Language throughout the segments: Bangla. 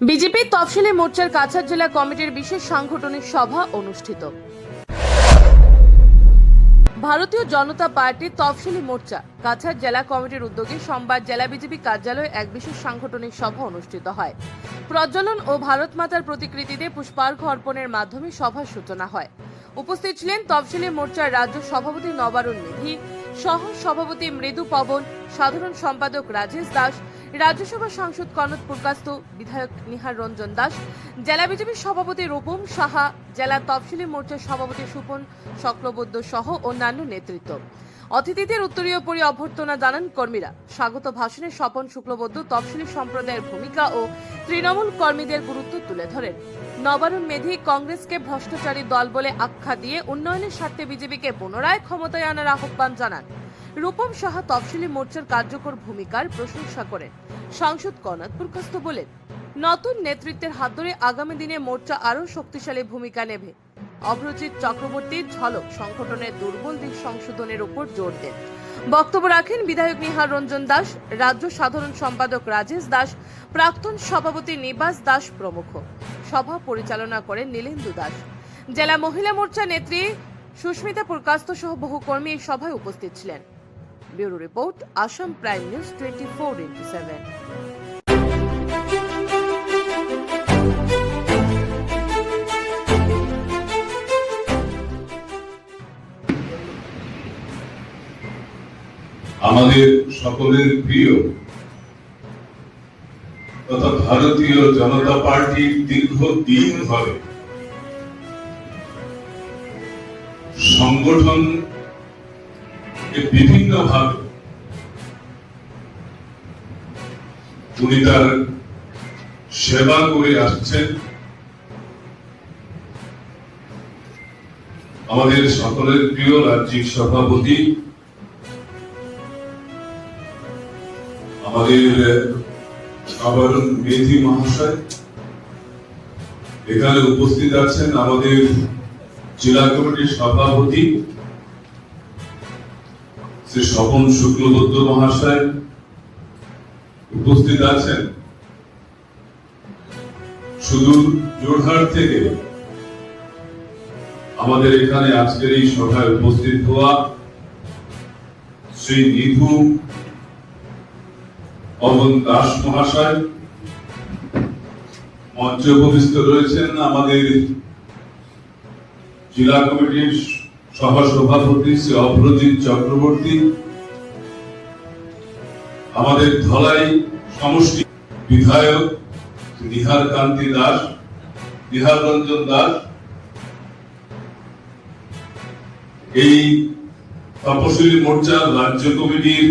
বিজেপি তফসিলি মোর্চার কাছাড় জেলা কমিটির বিশেষ সাংগঠনিক সভা অনুষ্ঠিত। ভারতীয় জনতা পার্টির তফসিলি মোর্চা কাছাড় জেলা কমিটির উদ্যোগে সোমবার জেলা বিজেপি কার্যালয়ে এক বিশেষ সাংগঠনিক সভা অনুষ্ঠিত হয়। প্রজ্বলন ও ভারত মাতার প্রতিকৃতিতে পুষ্পার্ঘ অর্পণের মাধ্যমে সভার সূচনা হয়। উপস্থিত ছিলেন তফসিলি মোর্চার রাজ্য সভাপতি নবারুণ নিধি সহ সভাপতি মৃদু পবন, সাধারণ সম্পাদক রাজেশ দাস, রাজ্যসভা সাংসদ কনক পুরকাস্ত, বিধায়ক নিহার রঞ্জন দাস, জেলা বিজেপির সভাপতি রূপম সাহা, জেলা তফসিলি মোর্চার সভাপতি সুপন চক্রবর্দ্য সহ অন্যান্য নেতৃত্ব। অতিথিদের উত্তরীয় পরি অভ্যর্থনা জানান কর্মীরা। স্বাগত ভাষণে স্বপন শুক্লবদ্ধ তফসিলি সম্প্রদায়ের ভূমিকা ও তৃণমূল কর্মীদের গুরুত্ব তুলে ধরেন। নবারুণ মেধি কংগ্রেসকে ভ্রষ্টাচারী দল বলে আখ্যা দিয়ে উন্নয়নের স্বার্থে বিজেপিকে পুনরায় ক্ষমতায় আনার আহ্বান জানান। রূপম সাহা তফসিলি মোর্চার কার্যকর ভূমিকার প্রশংসা করেন। সাংসদ কনাদ পুরকাস্ত বলেন, নতুন নেতৃত্বের হাত ধরে আগামী দিনে মোর্চা আরও শক্তিশালী ভূমিকা নেবে। অগ্রজিৎ চক্রবর্তীর ঝলক সংগঠনের দুর্বল দিক সংশোধনের উপর জোর দেন। বক্তব্য রাখেন বিধায়ক নিহার রঞ্জন দাস, রাজ্য সাধারণ সম্পাদক রাজেশ দাস, প্রাক্তন সভাপতি নিবাস দাস প্রমুখ। সভা পরিচালনা করেন নীলেন্দু দাস। জেলা মহিলা মোর্চা নেত্রী সুস্মিতা পুরকাস্ত সহ বহু কর্মী এই সভায় উপস্থিত ছিলেন। Bureau report Assam prime news twenty four into seven. আমাদের সকলের প্রিয় তথা ভারতীয় জনতা পার্টির দীর্ঘদিন ধরে সংগঠন বিভিন্ন ভাবে উনি তার সেবা করে আসছেন। আমাদের সকলের প্রিয় রাজ্যিক সভাপতি আমাদের আবরণ মেধি মহাশয় এখানে উপস্থিত আছেন আমাদের জেলা কমিটির সভাপতি শ্রী স্বপন শুক্লবদ্ধ মহাশয় উপস্থিত আছেন। সুদূর জোরহাট থেকে আমাদের এখানে আজকের এই সভায় উপস্থিত হওয়া শ্রী নিধু পবন দাস মহাশয়, মঞ্চে উপবিষ্ট রয়েছেন আমাদের জেলা কমিটির সহ সভাপতি শ্রী অপরজিৎ চক্রবর্তী। আমাদের ধলাই সমষ্টি বিধায়ক নিহার কান্তি দাস নিহার রঞ্জন দাস। এই তপশিলি মোর্চার রাজ্য কমিটির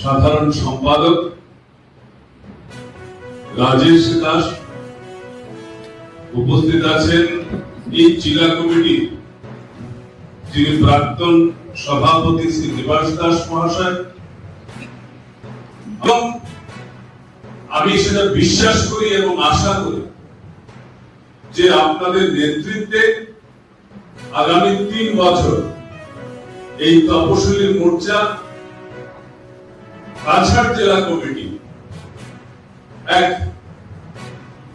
সাধারণ সম্পাদক রাজেশ দাস উপস্থিত আছেন এই জেলা কমিটি। যিনি প্রাক্তন সভাপতি শ্রী নিবাস দাস মহাশয়। এবং আমি সেটা বিশ্বাস করি এবং আশা করি যে আপনাদের নেতৃত্বে আগামী তিন বছর এই তপশিলি মোর্চা কাছাড় জেলা কমিটি এক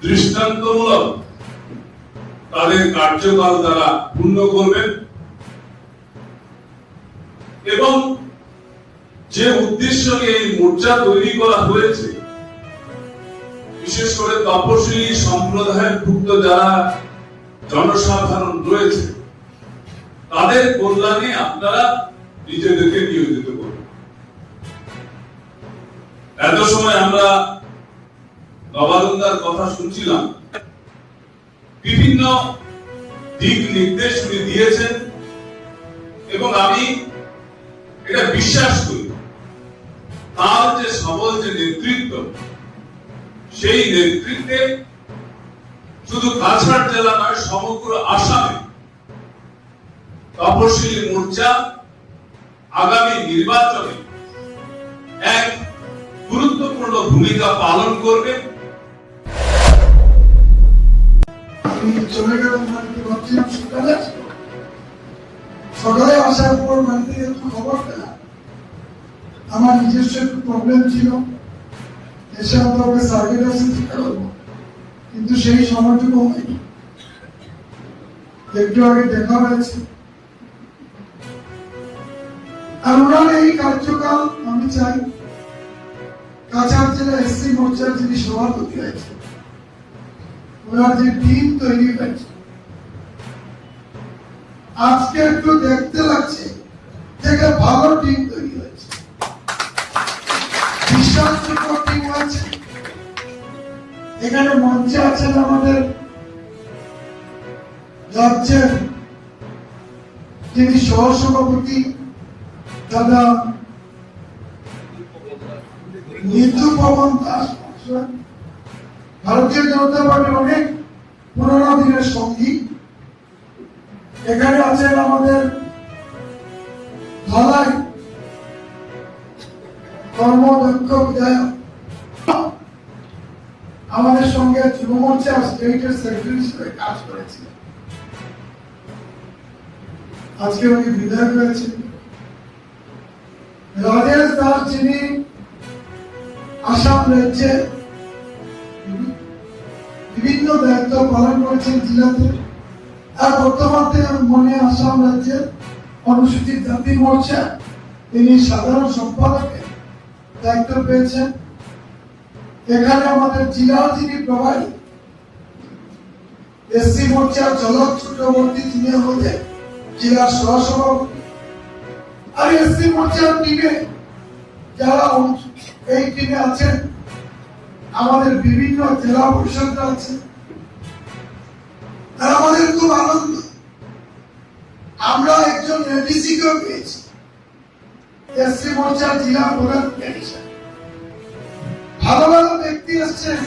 দৃষ্টান্তমূলক তাদের কার্যকাল দ্বারা পূর্ণ করবেন এবং যে উদ্দেশ্য নিয়ে এই মোর্চা তৈরি করা হয়েছে, বিশেষ করে তপশিলি সম্প্রদায়ের ভুক্ত যারা জনসাধারণ রয়েছে, তাদের কল্যাণে আপনারা নিজেদেরকে নিয়োজিত করবেন এত সময় আমরা নবানন্দার কথা শুনছিলাম। বিভিন্ন দিক নির্দেশ উনি দিয়েছেন এবং আমি এটা বিশ্বাস করি। তার যে সবল যে নেতৃত্ব, সেই নেতৃত্বে শুধু কাছাড় জেলা নয়, সমগ্র আসামে তপশিলি মোর্চা আগামী নির্বাচনে এক গুরুত্বপূর্ণ ভূমিকা পালন করবে। চলে গেলাম ভাবছিলাম আসার পর একটু খবর পেলাম। আমার নিজস্ব একটু প্রবলেম ছিল। এসে হাউসে ঠিক করব। কিন্তু সেই সময়টুকু হয়নি। একটু আগে দেখা হয়েছে। আর ওনার এই কার্যকাল আমি চাই। কাছাড় জেলা এসসি মোর্চার যিনি সভাপতি হয়েছে ওনার যে টিম তৈরি হয়েছে। আজকে একটু দেখতে লাগছে যে ভালো টিম তৈরি হয়েছে। এখানে মঞ্চে আছেন আমাদের রাজ্যের যিনি সহসভাপতি দাদা নিতু পবন দাস। ভারতীয় জনতা পার্টির অনেক পুরোনো দিনের সঙ্গী এখানে আছেন আমাদের ধলাই কর্মদক্ষ বিধায়ক। আমাদের সঙ্গে যুব স্টেটের সেক্রেটারি হিসেবে কাজ করেছিলেন আজকে উনি বিধায়ক হয়েছেন রাজেশ দাস যিনি আসাম রাজ্যে বিভিন্ন দায়িত্ব পালন করেছেন জেলাতে। আর বর্তমানে মনে আসাম রাজ্যের অনুসূচিত জাতি মোর্চা, তিনি সাধারণ সম্পাদকের দায়িত্ব পেয়েছেন। এখানে আমাদের জেলার যিনি প্রভারী এসসি মোর্চার জলক চক্রবর্তী, তিনি আমাদের জেলার সহসভাপতি। আর এসসি মোর্চার টিমে যারা এই টিমে আছেন আমাদের বিভিন্ন জেলা পরিষদরা আছে। আর আমাদের খুব আনন্দ। আমরা একজন এডিসিকেও পেয়েছি। এসসি মোর্চার জেলা প্রধান ভালো ভালো ব্যক্তি এসছেন।